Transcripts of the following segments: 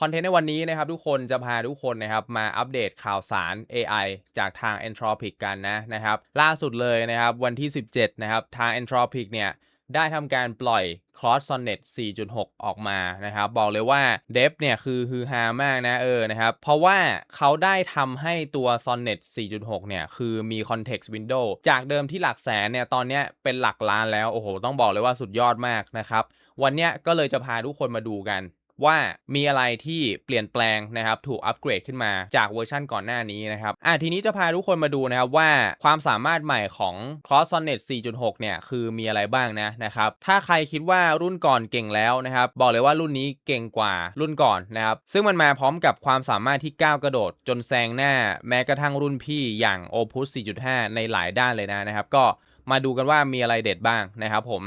คอนเทนต์ในวันนี้นะครับทุกคนจะพาทุกคนนะครับมาอัปเดตข่าวสาร AI จากทาง Entropic กันนะนะครับ ล่าสุดเลยนะครับวันที่ 17 นะครับ ทาง Entropic เนี่ยได้ทำการปล่อย Cross Sonnet 4.6 ออกมานะครับ บอกเลยว่าเดฟเนี่ยคือฮือฮามากนะเออนะครับ เพราะว่าเขาได้ทำให้ตัว Sonnet 4.6 เนี่ย คือมี Context Window จากเดิมที่หลักแสนเนี่ย ตอนนี้เป็นหลักล้านแล้ว โอ้โห ต้องบอกเลยว่าสุดยอดมากนะครับ วันนี้ก็เลยจะพาทุกคนมาดูกัน ว่ามีอะไรที่เปลี่ยนแปลงนะครับถูกอัปเกรดขึ้นมาจากเวอร์ชันก่อนหน้านี้นะครับอะทีนี้จะพาทุกคนมาดูนะครับว่าความสามารถใหม่ของ Cross Sonnet 4.6 เนี่ย คือมีอะไรบ้างนะนะครับถ้าใครคิดว่ารุ่นก่อนเก่งแล้วนะครับบอกเลยว่ารุ่นนี้เก่งกว่ารุ่นก่อนนะครับซึ่งมันมาพร้อมกับความสามารถที่ก้าวกระโดด จนแซงหน้าแม้กระทั่งรุ่นพี่อย่าง Opus 4.5 ในหลายด้านเลยนะนะครับก็มาดูกันว่ามีอะไรเด็ดบ้างนะครับผม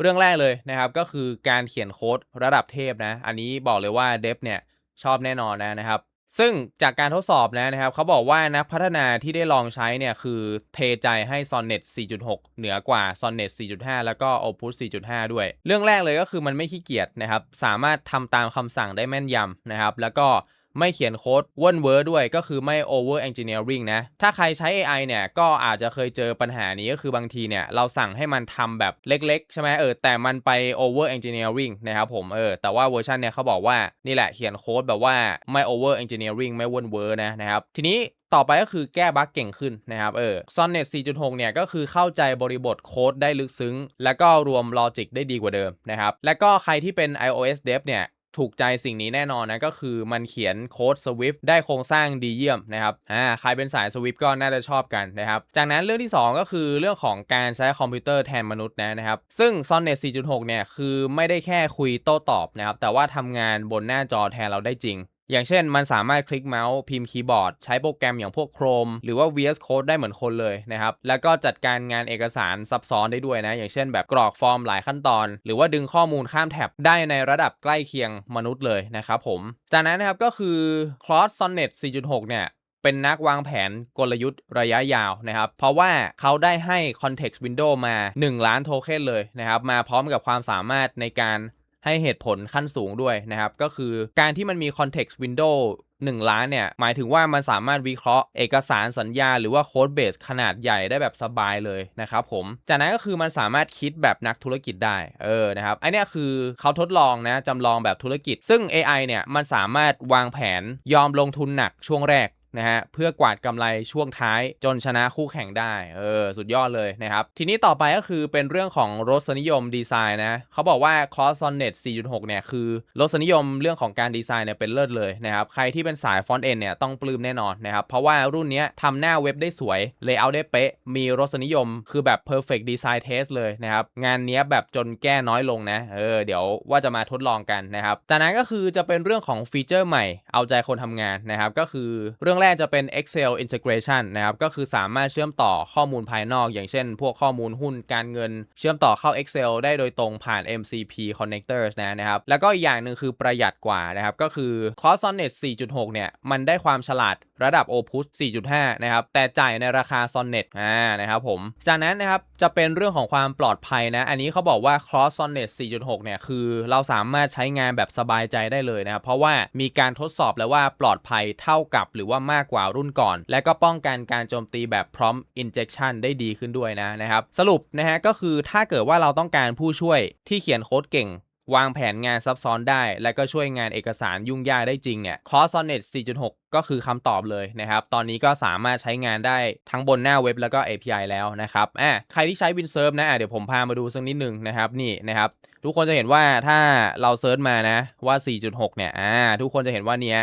เรื่องแรกเลยนะครับก็คือการเขียนโค้ดระดับเทพนะ อันนี้บอกเลยว่าเดฟเนี่ยชอบแน่นอนนะนะครับ ซึ่งจากการทดสอบนะนะครับเขาบอกว่านักพัฒนาที่ได้ลองใช้เนี่ยคือเทใจให้ Sonnet 4.6 เหนือกว่า Sonnet 4.5 แล้วก็ Opus 4.5 ด้วย เรื่องแรกเลยก็คือมันไม่ขี้เกียจนะครับ สามารถทำตามคำสั่งได้แม่นยำนะครับ แล้วก็ ไม่เขียนโค้ดว่นเวอร์ด้วยก็คือไม่ over engineering นะ ถ้าใครใช้ AI เนี่ยก็อาจจะเคยเจอปัญหานี้ก็คือบางทีเนี่ยเราสั่งให้มันทำแบบเล็กๆ ใช่ไหมเออแต่มันไป over engineering นะครับผมเออแต่ว่าเวอร์ชันเนี่ยเขาบอกว่านี่แหละเขียนโค้ดแบบว่าไม่ over engineering ไม่ว่นเวอร์นะนะครับ ทีนี้ต่อไปก็คือแก้บั๊กเก่งขึ้นนะครับเออ Sonnet 4.6 เนี่ยก็คือเข้าใจบริบทโค้ดได้ลึกซึ้ง แล้วก็รวมลอจิกได้ดีกว่าเดิมนะครับ และก็ใครที่เป็น iOS dev เนี่ย ถูกใจสิ่งนี้แน่นอนนะก็คือมันเขียนโค้ด Swift ได้โครงสร้างดีเยี่ยมนะครับอ่าใครเป็นสาย Swift ก็น่าจะชอบกันนะครับจากนั้นเรื่องที่ 2 ก็คือเรื่องของการใช้คอมพิวเตอร์แทนมนุษย์นะนะครับซึ่ง Sonnet 4.6 เนี่ยคือไม่ได้แค่คุยโต้ตอบนะครับแต่ว่าทำงานบนหน้าจอแทนเราได้จริง อย่างเช่นมันสามารถคลิกเมาส์พิมพ์คีย์บอร์ด ใช้โปรแกรมอย่างพวก Chrome หรือว่า VS Code ได้เหมือนคนเลยนะครับ แล้วก็จัดการงานเอกสารซับซ้อนได้ด้วยนะ อย่างเช่นแบบกรอกฟอร์มหลายขั้นตอน หรือว่าดึงข้อมูลข้ามแท็บได้ในระดับใกล้เคียงมนุษย์เลยนะครับผม จากนั้นนะครับก็คือ Cross Sonnet 4.6 เนี่ยเป็นนักวางแผนกลยุทธ์ระยะยาวนะครับ เพราะว่าเขาได้ให้ Context Window มา 1 ล้านโทเค็นเลยนะครับ มาพร้อมกับความสามารถในการ ให้เหตุผลขั้นสูงด้วยนะครับ ก็คือการที่มันมี context window 1 ล้านเนี่ย หมายถึงว่ามันสามารถวิเคราะห์เอกสารสัญญาหรือว่าโค้ดเบสขนาดใหญ่ได้แบบสบายเลยนะครับผม จากนั้นก็คือมันสามารถคิดแบบนักธุรกิจได้ เออ นะครับ ไอเนี้ยคือเขาทดลองนะจำลองแบบธุรกิจ ซึ่ง AI เนี่ย มันสามารถวางแผนยอมลงทุนหนักช่วงแรก นะฮะเพื่อกวาดกำไรช่วงท้ายจนชนะคู่แข่งได้เออสุดยอดเลยนะครับทีนี้ต่อไปก็คือเป็นเรื่องของรสนิยมดีไซน์นะเขาบอกว่า crossonnet 4.6 เนี่ยคือรสนิยมเรื่องของการดีไซน์เนี่ยเป็นเลิศเลยนะครับใครที่เป็นสายฟอนต์เอ็นเนี่ยต้องปลื้มแน่นอนนะครับเพราะว่ารุ่นนี้ทำหน้าเว็บได้สวยเลเยอร์ได้เป๊ะ มีรสนิยมคือแบบ perfect design test เลยนะครับงานนี้แบบจนแก้น้อยลงนะเออเดี๋ยวว่าจะมาทดลองกันนะครับจากนั้นก็คือจะเป็นเรื่องของฟีเจอร์ใหม่เอาใจคนทำงานนะครับก็คือเรื่องแรกจะเป็น Excel integration นะครับ ก็คือสามารถเชื่อมต่อข้อมูลภายนอก อย่างเช่น พวกข้อมูลหุ้นการเงิน เชื่อมต่อเข้า Excel ได้โดยตรงผ่าน MCP connectors นะนะครับ แล้วก็อีกอย่างหนึ่งคือประหยัดกว่านะครับ ก็คือ Cross Sonnet 4.6 เนี่ย มันได้ความฉลาด ระดับ Opus 4.5 นะครับ แต่จ่ายในราคา Sonnet อ่านะครับผม จากนั้นนะครับ จะเป็นเรื่องของความปลอดภัยนะ อันนี้เขาบอกว่า Cross Sonnet 4.6 เนี่ย คือเราสามารถใช้งานแบบสบายใจได้เลยนะครับ เพราะว่ามีการทดสอบแล้วว่าปลอดภัยเท่ากับหรือว่ามากกว่ารุ่นก่อน และก็ป้องกันการโจมตีแบบ prompt injection ได้ดีขึ้นด้วยนะนะครับ สรุปนะฮะก็คือถ้าเกิดว่าเราต้องการผู้ช่วยที่เขียนโค้ดเก่ง วางแผนงานซับซ้อนได้ และก็ช่วยงานเอกสารยุ่งยากได้จริงเนี่ย Cross Sonnet 4.6 ก็คือคำตอบเลยนะครับ ตอนนี้ก็สามารถใช้งานได้ทั้งบนหน้าเว็บแล้วก็ API แล้วนะครับอะใครที่ใช้ WinServe นะอะเดี๋ยวผมพามาดูสักนิดหนึ่งนะครับนี่นะครับทุกคนจะเห็นว่าถ้าเราเซิร์ชมานะว่า 4.6 เนี่ยอ่าทุกคนจะเห็นว่าเนี้ย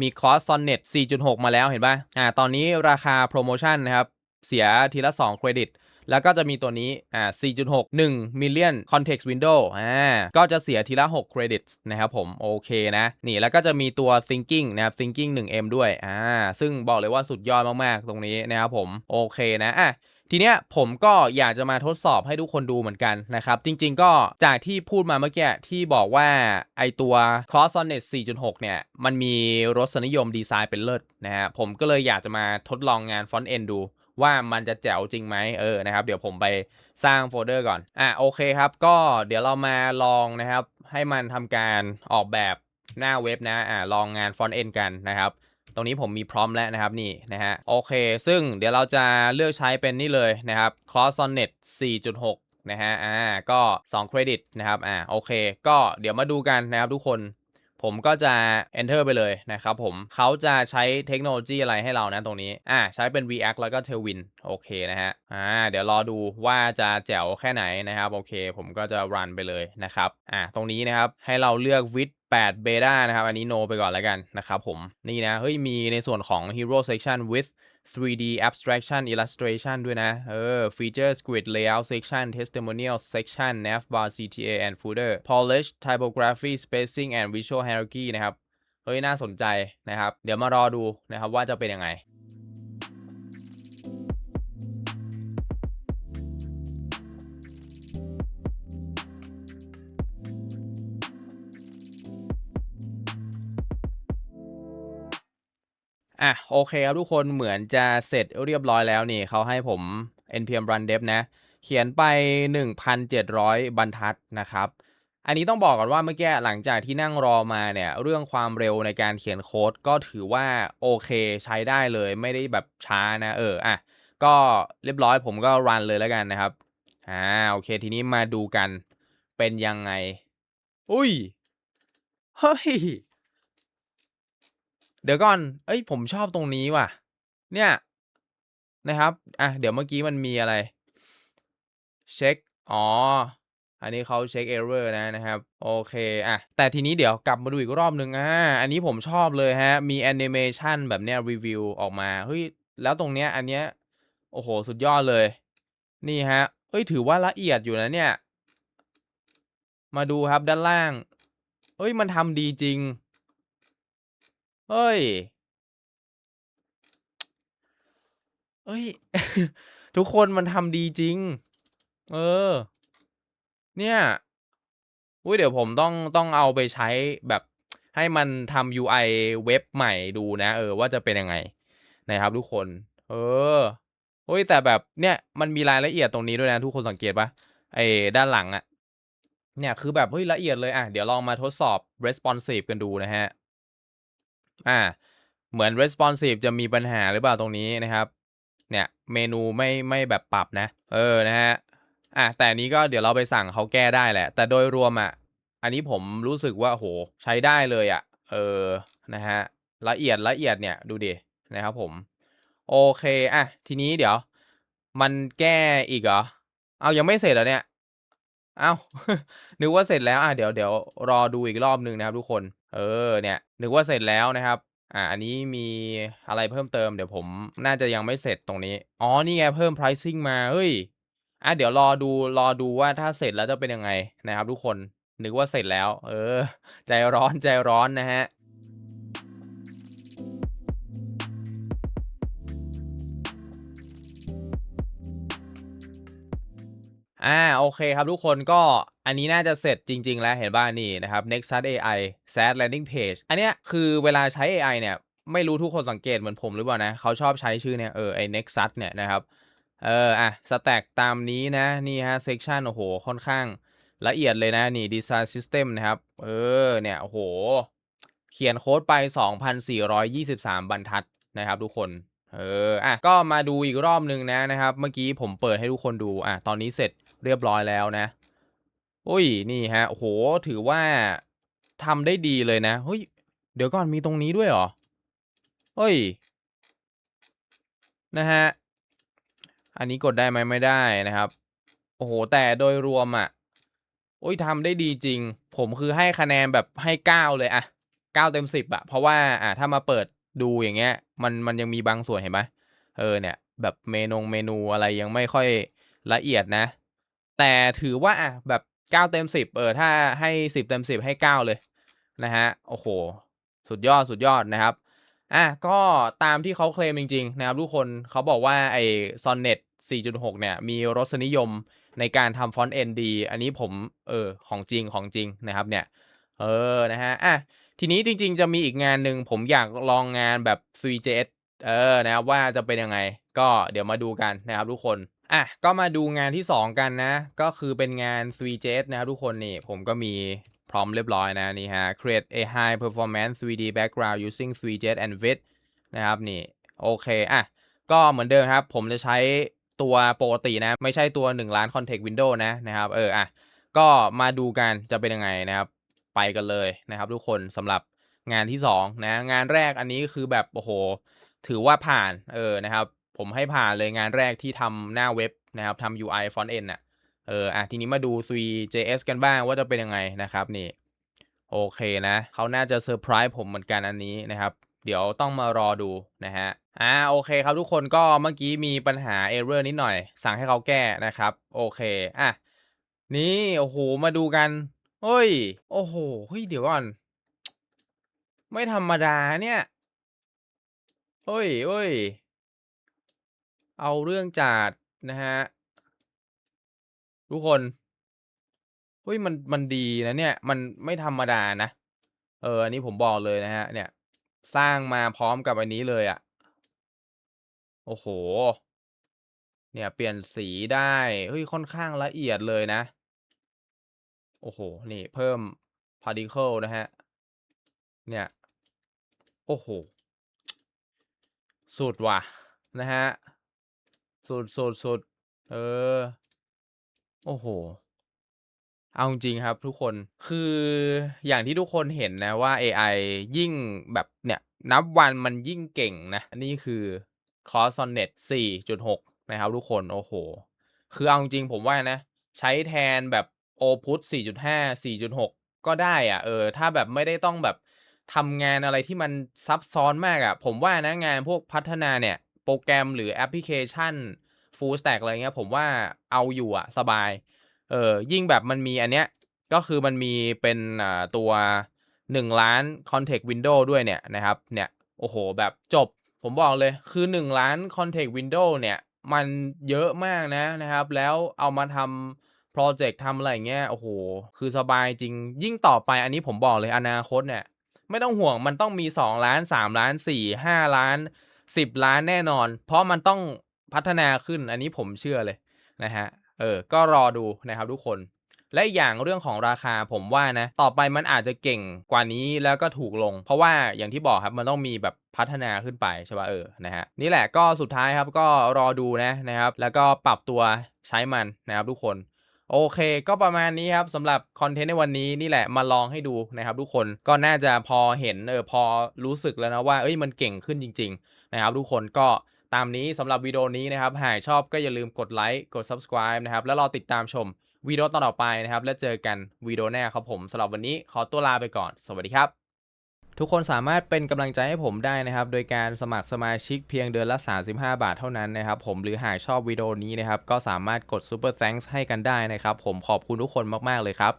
มี Cross Sonnet 4.6 มาแล้วเห็นป่ะอ่าตอนนี้ราคาโปรโมชั่นนะครับเสียทีละ 2 เครดิต แล้วก็จะมีตัวนี้อ่า4.6 1 million context window อ่าก็จะเสียทีละ 6 credit นะครับผมโอเคนะ นี่แล้วก็จะมีตัว thinking นะครับ thinking 1m ด้วยอ่าซึ่งบอกเลยว่าสุดยอดมากๆ ตรงนี้นะครับผมโอเคนะอะทีเนี้ยผมก็อยากจะมาทดสอบให้ทุกคนดูเหมือนกันนะครับ จริงๆก็จากที่พูดมาเมื่อกี้ที่บอกว่าไอตัว Cross Sonnet 4.6 เนี่ย มันมีรสนิยมดีไซน์เป็นเลิศนะฮะผมก็เลยอยากจะมาทดลองงานฟอนต์เอนดู ว่ามันจะแจ๋วจริงไหมเออนะครับ เดี๋ยวผมไปสร้างโฟลเดอร์ก่อน อะโอเคครับ ก็เดี๋ยวเรามาลองนะครับ ให้มันทำการออกแบบหน้าเว็บนะ อ่าลองงาน front end กันนะครับ ตรงนี้ผมมีพร้อมแล้วนะครับนี่นะฮะ โอเค ซึ่งเดี๋ยวเราจะเลือกใช้เป็นนี่เลยนะครับ Cross Sonnet 4.6นะฮะ อ่า ก็ 2 เครดิตนะครับ อ่า โอเค ก็เดี๋ยวมาดูกันนะครับทุกคน ผมก็จะ enter ไปเลยนะครับผมเขาจะใช้เทคโนโลยีอะไรให้เรานะตรงนี้อ่าใช้เป็น React แล้วก็ Tailwind โอเคนะฮะอ่าเดี๋ยวรอดูว่าจะแจ๋วแค่ไหนนะครับโอเค ผมก็จะ run ไปเลยนะครับอ่าตรงนี้นะครับให้เราเลือก with 8 beta นะครับ อันนี้ no ไปก่อนแล้วกันนะครับผมนี่นะเฮ้ยมีในส่วนของ hero section with 3D abstraction illustration ด้วยนะ เออ features grid layout section testimonial section navbar CTA and footer polish typography spacing and visual hierarchy นะครับ เฮ้ย น่าสนใจนะครับ เดี๋ยวมารอดูนะครับว่าจะเป็นยังไง อะโอเคครับทุกคนเหมือนจะเสร็จเรียบร้อยแล้วนี่เขาให้ผม npm run dev นะ เขียนไป 1,700 บรรทัดนะครับ อันนี้ต้องบอกก่อนว่าเมื่อกี้หลังจากที่นั่งรอมาเนี่ย เรื่องความเร็วในการเขียนโค้ดก็ถือว่าโอเคใช้ได้เลยไม่ได้แบบช้านะ เอออะก็เรียบร้อยผมก็รันเลยแล้วกันนะครับอ่าโอเคทีนี้มาดูกันเป็นยังไง อุ้ย เฮ้ย เดี๋ยวก่อน เอ้ย ผมชอบตรงนี้ว่ะ เนี่ยนะครับ อะ เดี๋ยวเมื่อกี้มันมีอะไร เช็ค อ๋อ อันนี้เขาเช็ค error นะนะครับ โอเค อะ แต่ทีนี้เดี๋ยวกลับมาดูอีกรอบหนึ่งอ่าอันนี้ผมชอบเลยฮะ มีแอนิเมชันแบบเนี้ยรีวิวออกมา เฮ้ย แล้วตรงเนี้ย อันเนี้ย โอ้โห สุดยอดเลย นี่ฮะเฮ้ย ถือว่าละเอียดอยู่นะเนี่ย มาดูครับด้านล่างเฮ้ย มันทำดีจริง เฮ้ยเฮ้ย ทุกคนมันทำดีจริง เออ เนี่ยอุ๊ยเดี๋ยวผมต้องต้องเอาไปใช้แบบให้มันทำ UI เว็บใหม่ดูนะ เออว่าจะเป็นยังไงนะครับทุกคน เออเฮ้ยแต่แบบเนี่ยมันมีรายละเอียดตรงนี้ด้วยนะ ทุกคนสังเกตปล่า?ไอ้ด้านหลังอะเนี่ยคือแบบเฮ้ยละเอียดเลยอ่าเดี๋ยวลองมาทดสอบ responsive กันดูนะครับ อ่า เหมือน responsive จะมีปัญหาหรือเปล่าตรงนี้นะครับ เนี่ยเมนูไม่ไม่แบบปรับนะ เออนะครับอ่าแต่นี้ก็เดี๋ยวเราไปสั่งเขาแก้ได้แหละ แต่โดยรวมอะอันนี้ผมรู้สึกว่าโอ้โฮใช้ได้เลยอะเออ นะครับละเอียดละเอียดเนี่ยดูดิ นะครับผม โอเค อะ ทีนี้เดี๋ยว มันแก้อีกเหรอ เ?อายังไม่เสร็จเหรอเนี่ย เ?อ้า นึกว่าเสร็จแล้ว อ่าเดี๋ยวเดี๋ยวรอดูอีกรอบหนึ่งนะครับทุกคน เออ เนี่ย นึกว่าเสร็จแล้วนะครับ อ่า อันนี้มีอะไรเพิ่มเติม เดี๋ยวผมน่าจะยังไม่เสร็จตรงนี้ อ๋อ นี่ไงเพิ่ม pricing มา เฮ้ย อ่าเดี๋ยวรอดู รอดูว่าถ้าเสร็จแล้วจะเป็นยังไงนะครับทุกคน นึกว่าเสร็จแล้ว เออ ใจร้อน ใจร้อนนะครับอาโอเคครับทุกคนก็ อันนี้น่าจะเสร็จจริง ๆ แล้วเห็นเปล่านี่นะครับ Nexus AI SaaS Landing Page อันเนี้ยคือเวลาใช้เอไอเนี่ย ไม่รู้ทุกคนสังเกตเหมือนผมหรือเปล่านะ เขาชอบใช้ชื่อเนี่ยเออไอ Nexus เนี่ยนะครับเอออะสแต็กตามนี้นะ นี่ครับเซกชันโอ้โฮค่อนข้างละเอียดเลยนะนี่ Design System นะครับ เออเนี่ยโอ้โฮเขียนโค้ดไป 2,423 บรรทัดนะครับทุกคนเอออะก็มาดูอีกรอบหนึ่งนะนะครับ เมื่อกี้ผมเปิดให้ทุกคนดูอะตอนนี้เสร็จเรียบร้อยแล้วนะ อุ๊ยนี่ครับโอ้โฮถือว่าทำได้ดีเลยนะเฮ้ยเดี๋ยวก่อนมีตรงนี้ด้วยเหรอ?เฮ้ยนะครับอันนี้กดได้ไหม?ไม่ได้นะครับ โอ้โฮแต่โดยรวมอะอุ๊ยทำได้ดีจริง ผมคือให้คะแนนแบบให้ 9 เลยอะ9เต็ม 10อะเพราะว่าอ่าถ้ามาเปิดดูอย่างเงี้ยมันมันยังมีบางส่วนเห็นไหม?เออเนี่ยแบบเมนงเมนูอะไรยังไม่ค่อยละเอียดนะ แต่ถือว่าอะแบบ 9เต็ม10เออถ้าให้10เต็ม10ให้9เลยนะครับโอ้โฮสุดยอดสุดยอดนะครับอะก็ตามที่เขาเคลมจริงๆนะครับทุกคนเขาบอกว่าไอ้ Sonnet 4.6 เนี่ย มีรสนิยมในการทำ Front End ดีอันนี้ผมเออของจริงของจริงนะครับเนี่ย เออนะครับอะทีนี้จริงๆ จะมีอีกงานหนึ่งผมอยากลองงานแบบ Three.js เออนะครับว่าจะเป็นยังไง ก็เดี๋ยวมาดูกันนะครับทุกคน อะก็มาดูงานที่ 2 กันนะ ก็คือเป็นงาน Three.js นะครับทุกคนนี่ ผมก็มีพร้อมเรียบร้อยนะนี่ฮะ create a high performance 3D background using 3jet and wit นะครับนี่โอเคอะก็เหมือนเดิมครับ ผมจะใช้ตัวปกตินะ ไม่ใช่ตัว 1 ล้าน context window นะนะครับ เอออะก็มาดูกันจะเป็นยังไงนะครับ ไปกันเลยนะครับ ทุกคนสำหรับงานที่2นะงานแรกอันนี้คือแบบโอ้โหถือว่าผ่านเออนะครับ ผมให้ผ่านเลยงานแรกที่ทำหน้าเว็บนะครับทำ UI front end น่ะเอออะทีนี้มาดู 3JS กันบ้างว่าจะเป็นยังไงนะครับนี่โอเคนะเขาน่าจะเซอร์ไพรส์ผมเหมือนกันอันนี้นะครับ เดี๋ยวต้องมารอดูนะฮะอ่าโอเคครับทุกคนก็เมื่อกี้มีปัญหาเอเ r อร์นิดหน่อย สั่งให้เขาแก้นะครับ โอเคอะนี่โอ้โหมาดูกันเฮ้ย โอ้โหเฮ้ยเดี๋ยวก่อน ไม่ธรรมดาเนี่ยเฮ้ยเฮ้ย เอาเรื่องจัดนะฮะ ทุกคนเฮ้ยมันมันดีนะเนี่ย มันไม่ธรรมดานะ เออ อันนี้ผมบอกเลยนะฮะ เนี่ย สร้างมาพร้อมกับอันนี้เลยอะ่ะ โอ้โห เนี่ย เปลี่ยนสีได้เฮ้ยค่อนข้างละเอียดเลยนะ โอ้โห นี่เพิ่ม particle นะฮะ เนี่ย โอ้โห สุดว่ะ นะฮะ สุดสุดสุดเออ โอ้โห เอาจริงครับทุกคน คืออย่างที่ทุกคนเห็นนะว่า AI ยิ่งแบบเนี่ยนับวันมันยิ่งเก่งนะ นี่คือ c o s o n n e t 4.6 นะครับทุกคน โอ้โห คือเอาจริงผมว่านะ ใช้แทนแบบ Opus 4.5 4.6 ก็ได้อะเออ ถ้าแบบไม่ได้ต้องแบบทำงานอะไรที่มันซับซ้อนมากอะผมว่านะงานพวกพัฒนาเนี่ย รแกรมหรือแอปพลิเคชัน full stack อะไรเงี้ยผมว่าเอาอยู่อะสบาย เออยิ่งแบบมันมีอันเนี้ย ก็คือมันมีเป็นตัว 1 ล้าน context window ด้วยเนี่ยนะครับ เนี่ย โอ้โห แบบจบ ผมบอกเลยคือ 1 ล้าน context window เนี่ย มันเยอะมากนะนะครับ แล้วเอามาทำโปรเจกต์ทำอะไรเงี้ย โอ้โห คือสบายจริง ยิ่งต่อไปอันนี้ผมบอกเลยอนาคตเนี่ย ไม่ต้องห่วงมันต้องมี 2 ล้าน 3 ล้าน 4 5 ล้าน 10ล้านแน่นอน เพราะมันต้องพัฒนาขึ้นอันนี้ผมเชื่อเลยนะฮะเออก็รอดูนะครับทุกคนและอย่างเรื่องของราคาผมว่านะ ต่อไปมันอาจจะเก่งกว่านี้แล้วก็ถูกลง เพราะว่าอย่างที่บอกครับมันต้องมีแบบพัฒนาขึ้นไปใช่ป่ะเออนะฮะนี่แหละก็สุดท้ายครับก็รอดูนะนะครับ แล้วก็ปรับตัวใช้มันนะครับทุกคน โอเค ก็ประมาณนี้ครับสำหรับคอนเทนต์ในวันนี้นี่แหละมาลองให้ดูนะครับทุกคนก็น่าจะพอเห็นเออพอรู้สึกแล้วนะว่าเอ้ยมันเก่งขึ้นจริง ๆ นะครับ ทุกคนก็ตามนี้สำหรับวิดีโอนี้นะครับ หากชอบก็อย่าลืมกดไลค์กด subscribe นะครับ แล้วรอติดตามชมวิดีโอต่อไปนะครับ แล้วเจอกันวิดีโอหน้าครับผมสำหรับวันนี้ขอตัวลาไปก่อน สวัสดีครับ ทุกคนสามารถเป็นกำลังใจให้ผมได้นะครับ โดยการสมัครสมาชิกเพียงเดือนละ 35 บาทเท่านั้นนะครับ ผมหรือหากชอบวิดีโอนี้นะครับ ก็สามารถกด Super Thanks ให้กันได้นะครับ ผมขอบคุณทุกคนมาก ๆ เลยครับ